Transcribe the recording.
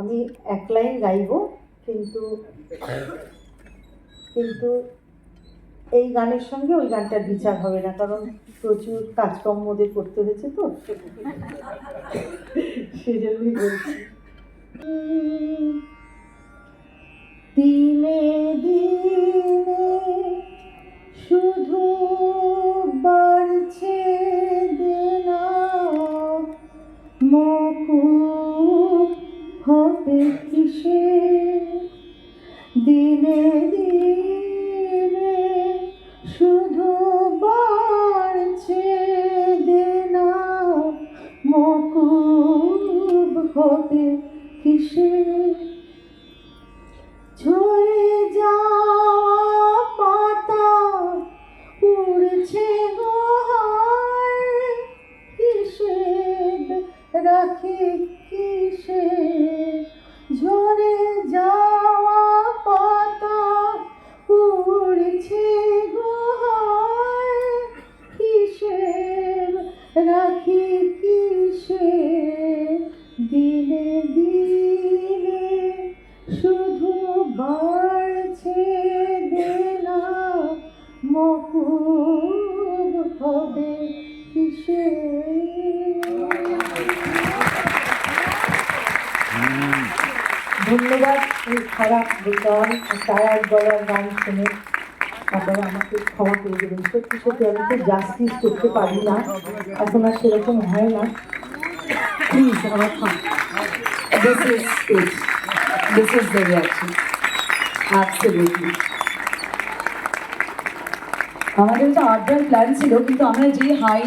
আমি এক লাইন গাইব, কিন্তু কিন্তু এই গানের সঙ্গে ওই গানটার বিচার হবে না, কারণ প্রচুর কাজকর্ম ওদের করতে হয়েছে তো। সেই জন্যই বলছি। মকুব হবে কিসে? ঝরে যাওয়া পাতা উড়ছে গোহায় হিসেব রাখি কিসে? ঝরে যাওয়া পাতা উড়ছে গোহায় হিসেব রাখি কিসে দিনে দিনে শুধু বাড়ছে দেনা মকুব হবে কিসে? ধন্যবাদ, এই খারাপ বেতন টায়ার গলার গান শুনে আপনারা আমাকে ক্ষমা করে দেবেন। সত্যি সত্যি আমি তো জাস্টিস করতে পারি না, এখন আর সেরকম হয় না। আমার ক্ষমা This is it. This is the reaction. Absolutely. আমাদের তো আড্ডার প্ল্যান ছিল কিন্তু আমরা যে হাই